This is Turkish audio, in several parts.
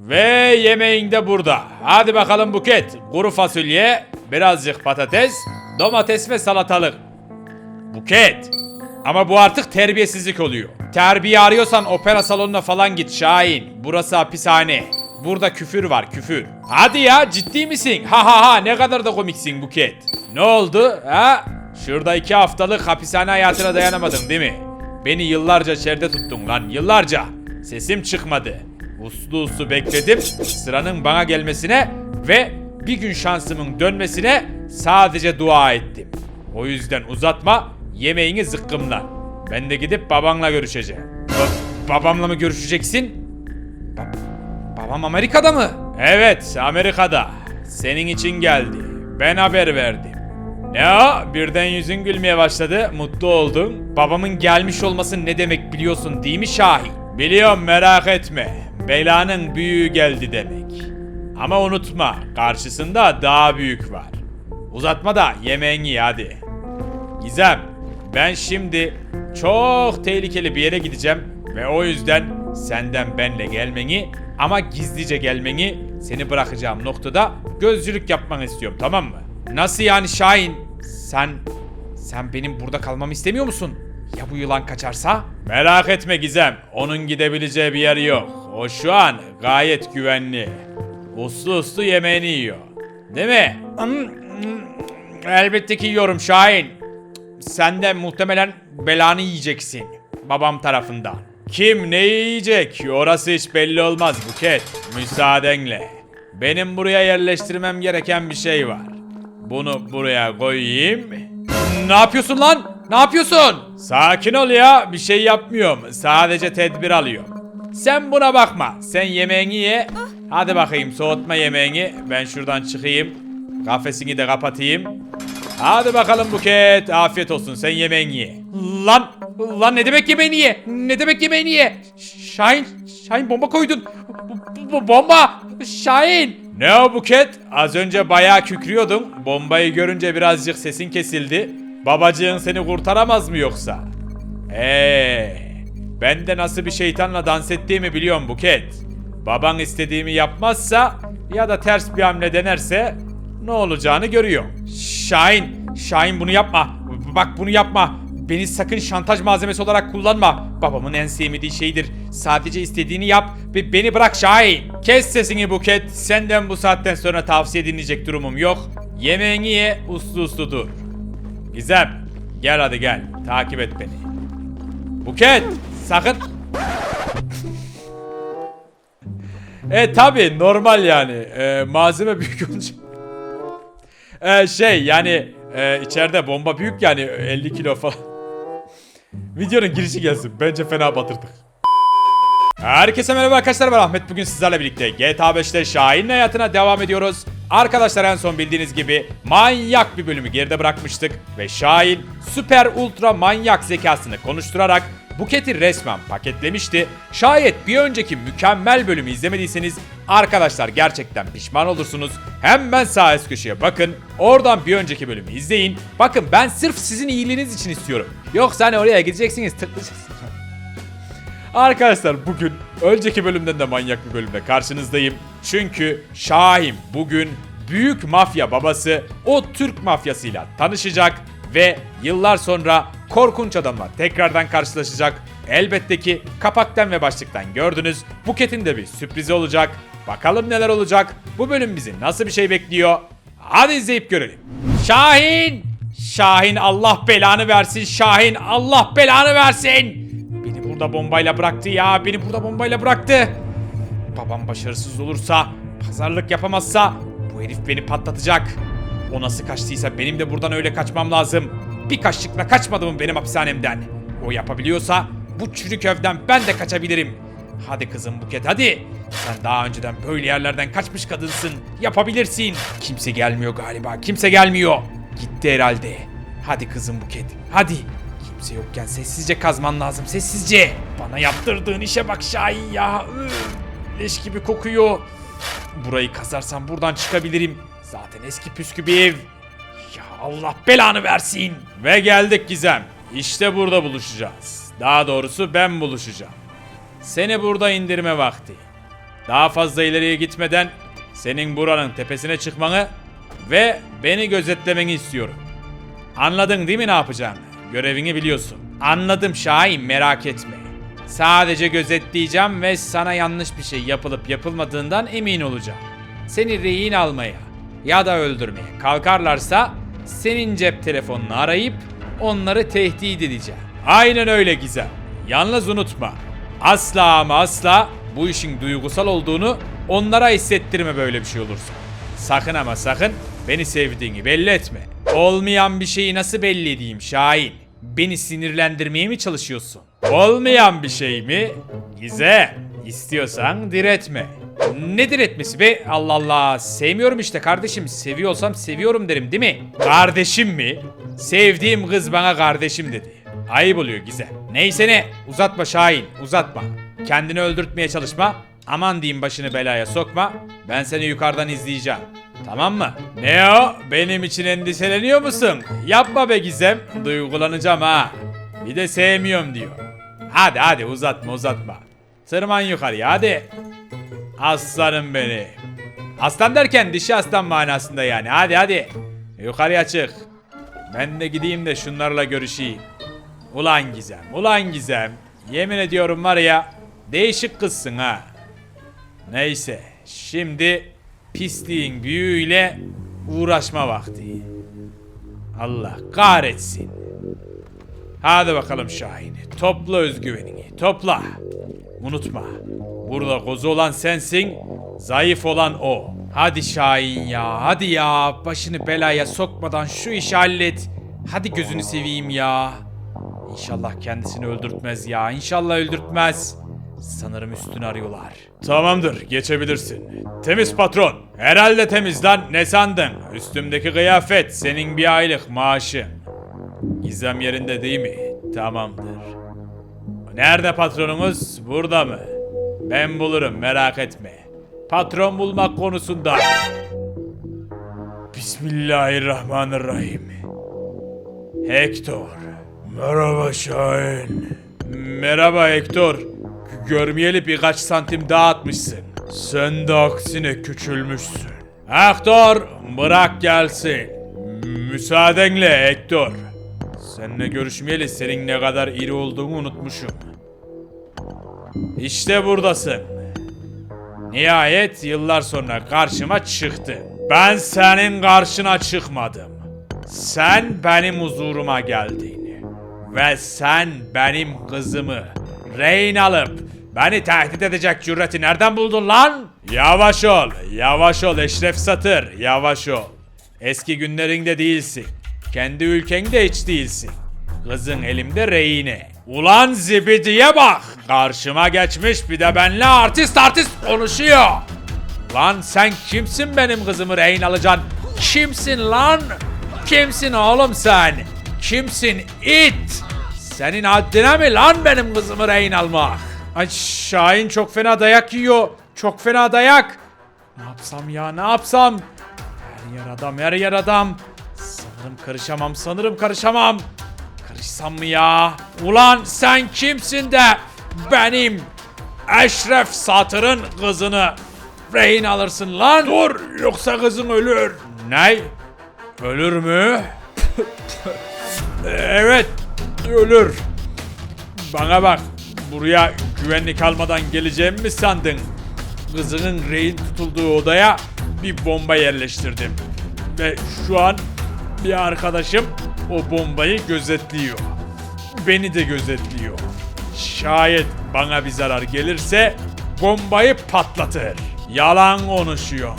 Ve yemeğin de burada. Hadi bakalım Buket. Kuru fasulye, birazcık patates, domates ve salatalık. Buket. Ama bu artık terbiyesizlik oluyor. Terbiye arıyorsan opera salonuna falan git Şahin. Burası hapishane. Burada küfür var küfür. Hadi ya ciddi misin? Ha ha ha ne kadar da komiksin Buket. Ne oldu ha? Şurada iki haftalık hapishane hayatına dayanamadın değil mi? Beni yıllarca içeride tuttun lan yıllarca. Sesim çıkmadı. Uslu uslu bekledim sıranın bana gelmesine ve bir gün şansımın dönmesine sadece dua ettim. O yüzden uzatma yemeğini zıkkımla. Ben de gidip babanla görüşeceğim. Ba- babamla mı görüşeceksin? Ba- babam Amerika'da mı? Evet Amerika'da. Senin için geldi. Ben haber verdim. Ne o? Birden yüzün gülmeye başladı. Mutlu oldun. Babamın gelmiş olması ne demek biliyorsun değil mi Şahin? Biliyorum merak etme. Belanın büyüğü geldi demek. Ama unutma karşısında daha büyük var. Uzatma da yemeğini ye hadi. Gizem, ben şimdi çok tehlikeli bir yere gideceğim ve o yüzden senden benle gelmeni ama gizlice gelmeni seni bırakacağım noktada gözcülük yapmanı istiyorum tamam mı? Nasıl yani Şahin? Sen sen benim burada kalmamı istemiyor musun? Ya bu yılan kaçarsa? Merak etme Gizem. Onun gidebileceği bir yer yok. O şu an gayet güvenli. Uslu uslu yemeğini yiyor. Değil mi? Elbette ki yiyorum Şahin. Sen de muhtemelen belanı yiyeceksin. Babam tarafından. Kim ne yiyecek? Orası hiç belli olmaz Buket. Müsaadenle. Benim buraya yerleştirmem gereken bir şey var. Bunu buraya koyayım. Ne yapıyorsun lan? Ne yapıyorsun? Sakin ol ya. Bir şey yapmıyorum. Sadece tedbir alıyorum. Sen buna bakma. Sen yemeğini ye. Hadi bakayım soğutma yemeğini. Ben şuradan çıkayım. Kafesini de kapatayım. Hadi bakalım Buket. Afiyet olsun. Sen yemeğini ye. Lan! Lan ne demek yemeğini ye? Ne demek yemeğini ye? Şahin, Şahin bomba koydun. Bu- bomba! Şahin! Ne o Buket? Az önce bayağı kükrüyordun. Bombayı görünce birazcık sesin kesildi. Babacığın seni kurtaramaz mı yoksa? Eee, ben de nasıl bir şeytanla dans ettiğimi biliyorum Buket. Baban istediğimi yapmazsa ya da ters bir hamle denerse ne olacağını görüyorum. Şahin, Şahin bunu yapma. Bak bunu yapma. Beni sakın şantaj malzemesi olarak kullanma. Babamın en sevmediği şeydir. Sadece istediğini yap ve beni bırak Şahin. Kes sesini Buket. Senden bu saatten sonra tavsiye dinleyecek durumum yok. Yemeğini ye, uslu uslu dur. Gizem, gel hadi gel. Takip et beni. Buket, sakın... e tabi normal yani. E, malzeme büyük olunca... E, şey yani e, içeride bomba büyük yani 50 kilo falan. Videonun girişi gelsin. Bence fena batırdık. Herkese merhaba arkadaşlar ben Ahmet bugün sizlerle birlikte GTA 5'te Şahin'in hayatına devam ediyoruz. Arkadaşlar en son bildiğiniz gibi manyak bir bölümü geride bırakmıştık ve Şahin süper ultra manyak zekasını konuşturarak Buket'i resmen paketlemişti. Şayet bir önceki mükemmel bölümü izlemediyseniz arkadaşlar gerçekten pişman olursunuz. Hemen sağ üst köşeye bakın. Oradan bir önceki bölümü izleyin. Bakın ben sırf sizin iyiliğiniz için istiyorum. Yoksa hani oraya gideceksiniz tıklayacaksınız. Arkadaşlar bugün önceki bölümden de manyak bir bölümde karşınızdayım. Çünkü Şahin bugün büyük mafya babası o Türk mafyasıyla tanışacak ve yıllar sonra korkunç adamla tekrardan karşılaşacak. Elbette ki kapaktan ve başlıktan gördünüz. Buket'in de bir sürprizi olacak. Bakalım neler olacak. Bu bölüm bizi nasıl bir şey bekliyor? Hadi izleyip görelim. Şahin! Şahin Allah belanı versin. Şahin Allah belanı versin. Beni burada bombayla bıraktı ya. Beni burada bombayla bıraktı. Babam başarısız olursa, pazarlık yapamazsa bu herif beni patlatacak. O nasıl kaçtıysa benim de buradan öyle kaçmam lazım. Bir kaçlıkla kaçmadı mı benim hapishanemden? O yapabiliyorsa bu çürük evden ben de kaçabilirim. Hadi kızım Buket hadi. Sen daha önceden böyle yerlerden kaçmış kadınsın. Yapabilirsin. Kimse gelmiyor galiba. Kimse gelmiyor. Gitti herhalde. Hadi kızım Buket. Hadi. Kimse yokken sessizce kazman lazım. Sessizce. Bana yaptırdığın işe bak Şahin ya. Leş gibi kokuyor. Burayı kazarsam buradan çıkabilirim. Zaten eski püskü bir ev. Allah belanı versin. Ve geldik Gizem. İşte burada buluşacağız. Daha doğrusu ben buluşacağım. Seni burada indirme vakti. Daha fazla ileriye gitmeden senin buranın tepesine çıkmanı ve beni gözetlemeni istiyorum. Anladın değil mi ne yapacağını? Görevini biliyorsun. Anladım Şahin merak etme. Sadece gözetleyeceğim ve sana yanlış bir şey yapılıp yapılmadığından emin olacağım. Seni rehin almaya ya da öldürmeye kalkarlarsa senin cep telefonunu arayıp onları tehdit edeceğim. Aynen öyle Gizem. Yalnız unutma. Asla ama asla bu işin duygusal olduğunu onlara hissettirme böyle bir şey olursa. Sakın ama sakın beni sevdiğini belli etme. Olmayan bir şeyi nasıl belli edeyim Şahin? Beni sinirlendirmeye mi çalışıyorsun? Olmayan bir şey mi? Güzel. İstiyorsan diretme. Ne diretmesi be? Allah Allah. Sevmiyorum işte kardeşim. Seviyorsam seviyorum derim değil mi? Kardeşim mi? Sevdiğim kız bana kardeşim dedi. Ayıp oluyor Gizem. Neyse ne. Uzatma Şahin. Uzatma. Kendini öldürtmeye çalışma. Aman diyeyim başını belaya sokma. Ben seni yukarıdan izleyeceğim. Tamam mı? Ne o? Benim için endişeleniyor musun? Yapma be Gizem. Duygulanacağım ha. Bir de sevmiyorum diyor. Hadi hadi uzatma uzatma. Tırman yukarıya hadi. Aslanım beni. Aslan derken dişi aslan manasında yani. Hadi hadi. Yukarıya çık. Ben de gideyim de şunlarla görüşeyim. Ulan Gizem, ulan Gizem. Yemin ediyorum var ya, değişik kızsın ha. Neyse, şimdi pisliğin büyüğüyle uğraşma vakti. Allah kahretsin. Hadi bakalım Şahin, topla özgüvenini, topla. Unutma, burada kozu olan sensin, zayıf olan o. Hadi Şahin ya, hadi ya, başını belaya sokmadan şu işi hallet. Hadi gözünü seveyim ya. İnşallah kendisini öldürtmez ya. İnşallah öldürtmez. Sanırım üstünü arıyorlar. Tamamdır, geçebilirsin. Temiz patron. Herhalde temiz lan. Ne sandın? Üstümdeki kıyafet senin bir aylık maaşın. Gizem yerinde değil mi? Tamamdır. Nerede patronumuz? Burada mı? Ben bulurum merak etme. Patron bulmak konusunda. Bismillahirrahmanirrahim. Hector. Merhaba Şahin. Merhaba Hector. Görmeyeli birkaç santim daha atmışsın. Sen de aksine küçülmüşsün. Hector bırak gelsin. Müsaadenle Hector. Seninle görüşmeyeli senin ne kadar iri olduğunu unutmuşum. İşte buradasın. Nihayet yıllar sonra karşıma çıktı. Ben senin karşına çıkmadım. Sen benim huzuruma geldin. Ve sen benim kızımı rehin alıp beni tehdit edecek cüreti nereden buldun lan? Yavaş ol, yavaş ol Eşref Satır, yavaş ol. Eski günlerinde değilsin. Kendi ülkende hiç değilsin. Kızın elimde rehine. Ulan zibidiye bak. Karşıma geçmiş bir de benle artist artist konuşuyor. Lan sen kimsin benim kızımı rehin alacaksın? Kimsin lan? Kimsin oğlum sen? Kimsin it? Senin haddine mi lan benim kızımı rehin almak? Ay Şahin çok fena dayak yiyor. Çok fena dayak. Ne yapsam ya ne yapsam? Her yer adam her yer adam. Sanırım karışamam sanırım karışamam. Karışsam mı ya? Ulan sen kimsin de benim Eşref Satır'ın kızını rehin alırsın lan? Dur yoksa kızın ölür. Ne? Ölür mü? evet ölür. Bana bak buraya güvenlik almadan geleceğimi mi sandın? Kızının rehin tutulduğu odaya bir bomba yerleştirdim. Ve şu an bir arkadaşım o bombayı gözetliyor. Beni de gözetliyor. Şayet bana bir zarar gelirse bombayı patlatır. Yalan konuşuyor.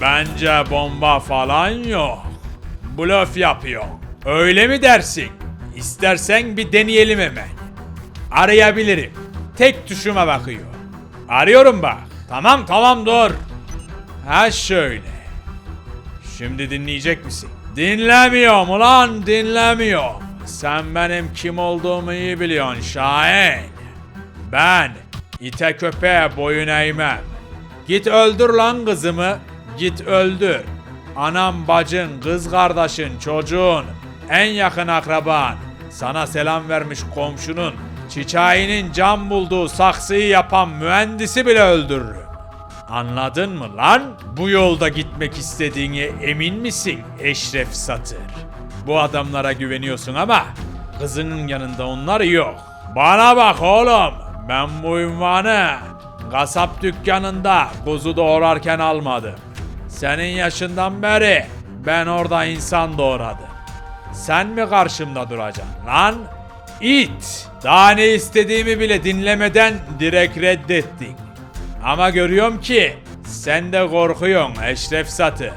Bence bomba falan yok. Blöf yapıyor. Öyle mi dersin? İstersen bir deneyelim hemen. Arayabilirim. Tek tuşuma bakıyor. Arıyorum bak. Tamam tamam dur. Ha şöyle. Şimdi dinleyecek misin? Dinlemiyorum ulan dinlemiyorum. Sen benim kim olduğumu iyi biliyorsun Şahin. Ben ite köpeğe boyun eğmem. Git öldür lan kızımı. Git öldür. Anam bacın, kız kardeşin, çocuğun, en yakın akraban, sana selam vermiş komşunun, çiçeğinin cam bulduğu saksıyı yapan mühendisi bile öldürürüm. Anladın mı lan? Bu yolda gitmek istediğine emin misin Eşref Satır? Bu adamlara güveniyorsun ama kızının yanında onlar yok. Bana bak oğlum. Ben bu ünvanı kasap dükkanında kuzu doğrarken almadım. Senin yaşından beri ben orada insan doğradım. Sen mi karşımda duracaksın lan? İt! Daha ne istediğimi bile dinlemeden direkt reddettin. Ama görüyorum ki sen de korkuyorsun Eşref Satır.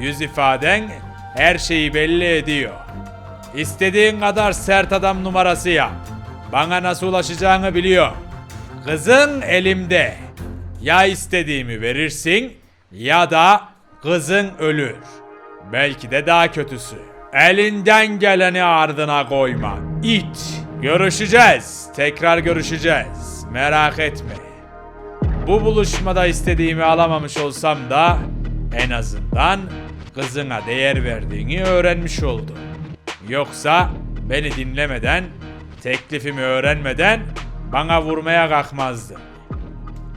Yüz ifaden her şeyi belli ediyor. İstediğin kadar sert adam numarası yap. Bana nasıl ulaşacağını biliyor. Kızın elimde. Ya istediğimi verirsin ya da kızın ölür. Belki de daha kötüsü. Elinden geleni ardına koyma. İt. Görüşeceğiz. Tekrar görüşeceğiz. Merak etme. Bu buluşmada istediğimi alamamış olsam da en azından kızına değer verdiğini öğrenmiş oldum. Yoksa beni dinlemeden, teklifimi öğrenmeden bana vurmaya kalkmazdın.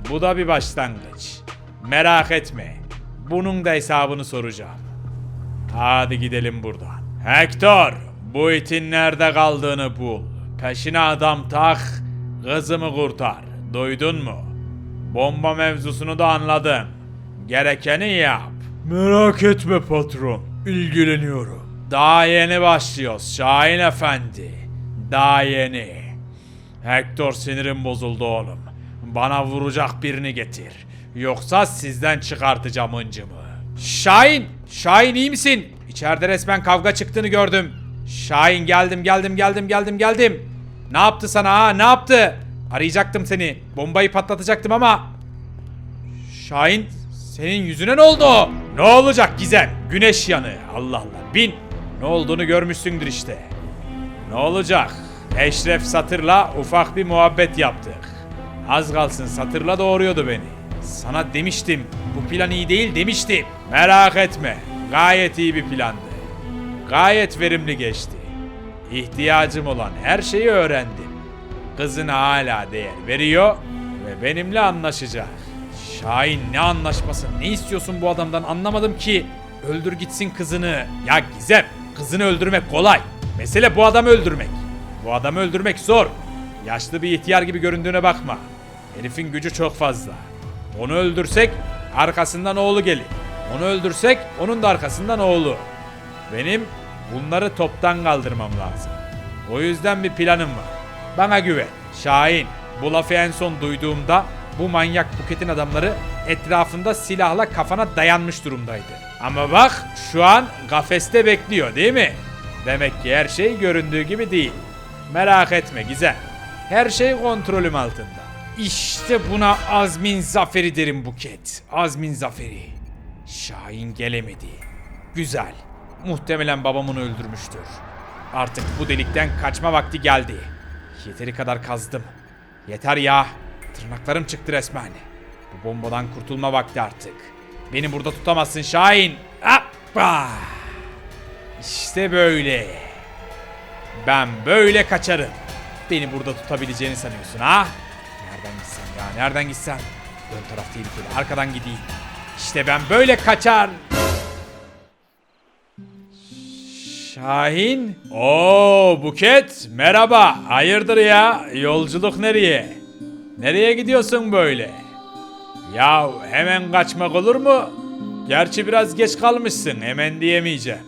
Bu da bir başlangıç. Merak etme. Bunun da hesabını soracağım. Hadi gidelim buradan. Hector, bu itin nerede kaldığını bul. Peşine adam tak, kızımı kurtar. Duydun mu? Bomba mevzusunu da anladım. Gerekeni yap. Merak etme patron. İlgileniyorum. Daha yeni başlıyoruz Şahin Efendi. Daha yeni. Hector sinirim bozuldu oğlum. Bana vuracak birini getir. Yoksa sizden çıkartacağım hıncımı. Şahin! Şahin iyi misin? İçeride resmen kavga çıktığını gördüm. Şahin geldim geldim geldim geldim geldim. Ne yaptı sana ha ne yaptı? Arayacaktım seni. Bombayı patlatacaktım ama. Şahin senin yüzüne ne oldu? Ne olacak Gizem? Güneş yanı. Allah Allah bin. Ne olduğunu görmüşsündür işte. Ne olacak? Eşref Satır'la ufak bir muhabbet yaptık. Az kalsın Satır'la doğuruyordu beni. Sana demiştim. Bu plan iyi değil demiştim. Merak etme. Gayet iyi bir plandı. Gayet verimli geçti. İhtiyacım olan her şeyi öğrendim. Kızına hala değer veriyor ve benimle anlaşacak. Şahin ne anlaşması ne istiyorsun bu adamdan anlamadım ki. Öldür gitsin kızını. Ya Gizem kızını öldürmek kolay. Mesele bu adamı öldürmek. Bu adamı öldürmek zor. Yaşlı bir ihtiyar gibi göründüğüne bakma. Herifin gücü çok fazla. Onu öldürsek arkasından oğlu gelir. Onu öldürsek onun da arkasından oğlu. Benim bunları toptan kaldırmam lazım. O yüzden bir planım var. Bana güven. Şahin, bu lafı en son duyduğumda bu manyak Buket'in adamları etrafında silahla kafana dayanmış durumdaydı. Ama bak şu an kafeste bekliyor değil mi? Demek ki her şey göründüğü gibi değil. Merak etme Gizem. Her şey kontrolüm altında. İşte buna Azmin zaferi derim Buket. Azmin zaferi. Şahin gelemedi. Güzel. Muhtemelen babam onu öldürmüştür. Artık bu delikten kaçma vakti geldi. Yeteri kadar kazdım. Yeter ya. Tırnaklarım çıktı resmen. Bu bombadan kurtulma vakti artık. Beni burada tutamazsın Şahin. Hoppa. İşte böyle. Ben böyle kaçarım. Beni burada tutabileceğini sanıyorsun ha? Nereden gitsem ya? Nereden gitsem? Ön taraf tehlikeli. Arkadan gideyim. İşte ben böyle kaçar. Şahin? Oo Buket merhaba. Hayırdır ya? Yolculuk nereye? Nereye gidiyorsun böyle? Ya hemen kaçmak olur mu? Gerçi biraz geç kalmışsın hemen diyemeyeceğim.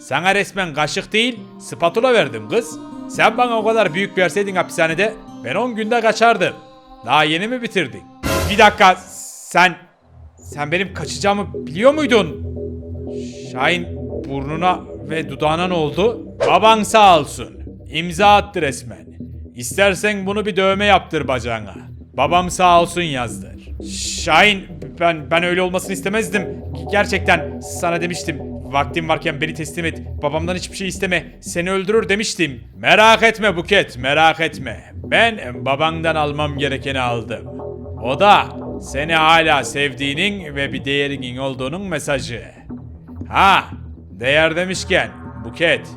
Sana resmen kaşık değil spatula verdim kız. Sen bana o kadar büyük verseydin hapishanede ben 10 günde kaçardım. Daha yeni mi bitirdin? Bir dakika sen sen benim kaçacağımı biliyor muydun? Şahin burnuna ve dudağına ne oldu? Baban sağ olsun. İmza attı resmen. İstersen bunu bir dövme yaptır bacağına. Babam sağ olsun yazdır. Şahin ben ben öyle olmasını istemezdim. Gerçekten sana demiştim. Vaktim varken beni teslim et. Babamdan hiçbir şey isteme. Seni öldürür demiştim. Merak etme Buket, merak etme. Ben babandan almam gerekeni aldım. O da seni hala sevdiğinin ve bir değerinin olduğunun mesajı. Ha, değer demişken Buket.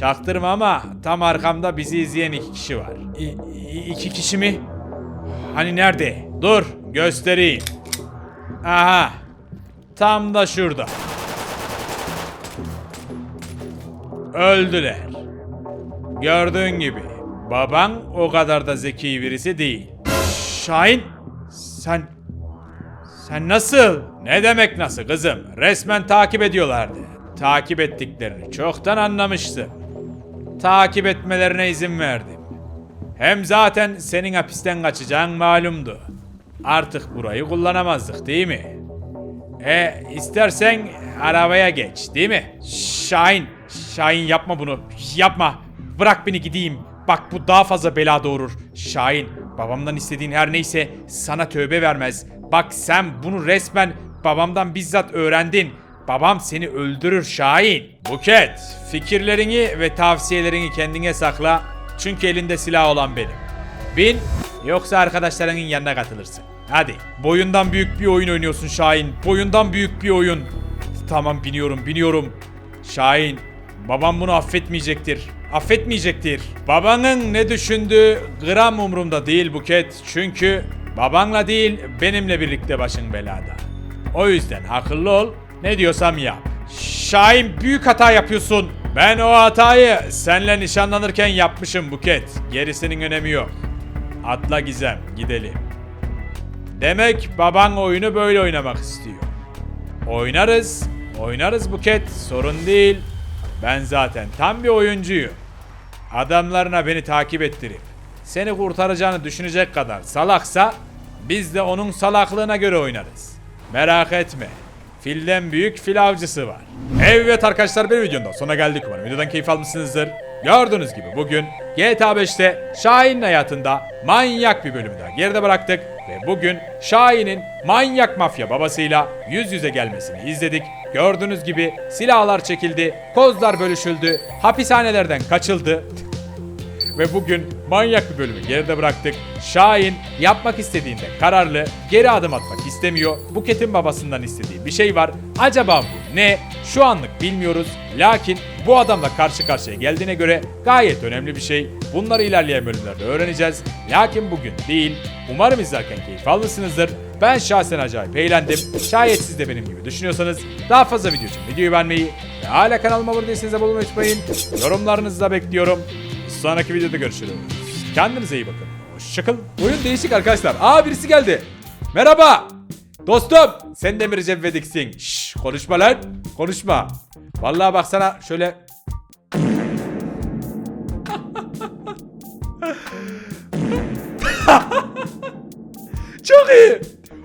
Çaktırma ama tam arkamda bizi izleyen iki kişi var. İ- iki kişi mi? Hani nerede? Dur, göstereyim. Aha. Tam da şurada. Öldüler. Gördüğün gibi baban o kadar da zeki birisi değil. Şahin sen sen nasıl? Ne demek nasıl kızım? Resmen takip ediyorlardı. Takip ettiklerini çoktan anlamıştım. Takip etmelerine izin verdim. Hem zaten senin hapisten kaçacağın malumdu. Artık burayı kullanamazdık değil mi? E istersen arabaya geç değil mi? Şahin, Şahin yapma bunu. Yapma. Bırak beni gideyim. Bak bu daha fazla bela doğurur. Şahin, babamdan istediğin her neyse sana tövbe vermez. Bak sen bunu resmen babamdan bizzat öğrendin. Babam seni öldürür Şahin. Buket, fikirlerini ve tavsiyelerini kendine sakla. Çünkü elinde silah olan benim. Bin yoksa arkadaşlarının yanına katılırsın. Hadi. Boyundan büyük bir oyun oynuyorsun Şahin. Boyundan büyük bir oyun. Tamam biniyorum biniyorum. Şahin babam bunu affetmeyecektir. Affetmeyecektir. Babanın ne düşündüğü gram umurumda değil Buket. Çünkü babanla değil benimle birlikte başın belada. O yüzden akıllı ol. Ne diyorsam yap. Şahin büyük hata yapıyorsun. Ben o hatayı senle nişanlanırken yapmışım Buket. Gerisinin önemi yok. Atla Gizem gidelim. Demek baban oyunu böyle oynamak istiyor. Oynarız. Oynarız Buket. Sorun değil. Ben zaten tam bir oyuncuyum. Adamlarına beni takip ettirip seni kurtaracağını düşünecek kadar salaksa biz de onun salaklığına göre oynarız. Merak etme. Filden büyük fil avcısı var. Evet arkadaşlar bir videonun da sonuna geldik umarım. Videodan keyif almışsınızdır. Gördüğünüz gibi bugün GTA 5'te Şahin'in hayatında manyak bir bölümü daha geride bıraktık. Ve bugün Şahin'in manyak mafya babasıyla yüz yüze gelmesini izledik. Gördüğünüz gibi silahlar çekildi, kozlar bölüşüldü, hapishanelerden kaçıldı. Ve bugün manyak bir bölümü geride bıraktık. Şahin yapmak istediğinde kararlı, geri adım atmak istemiyor. Buket'in babasından istediği bir şey var. Acaba bu ne? Şu anlık bilmiyoruz. Lakin bu adamla karşı karşıya geldiğine göre gayet önemli bir şey. Bunları ilerleyen bölümlerde öğreneceğiz. Lakin bugün değil. Umarım izlerken keyif almışsınızdır. Ben şahsen acayip eğlendim. Şayet siz de benim gibi düşünüyorsanız daha fazla video için videoyu beğenmeyi ve hala kanalıma abone değilseniz abone olmayı unutmayın. Yorumlarınızı da bekliyorum. Sonraki videoda görüşürüz. Kendinize iyi bakın. Hoşçakalın. Oyun değişik arkadaşlar. Aa birisi geldi. Merhaba. Dostum. Sen de mi Recep İvedik'sin? Şşş konuşma lan. Konuşma. Vallahi bak sana şöyle... Çok iyi.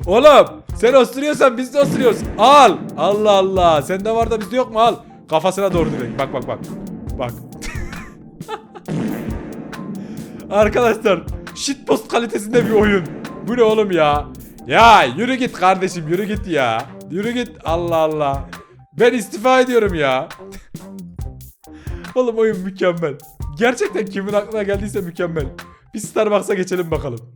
Oğlum sen osturuyorsan biz de osturuyoruz. Al. Allah Allah. Sende var da bizde yok mu? Al. Kafasına doğru direkt. Bak bak bak. Bak. Arkadaşlar shitpost kalitesinde bir oyun. Bu ne oğlum ya? Ya yürü git kardeşim yürü git ya. Yürü git Allah Allah. Ben istifa ediyorum ya. oğlum oyun mükemmel. Gerçekten kimin aklına geldiyse mükemmel. Bir Starbucks'a geçelim bakalım.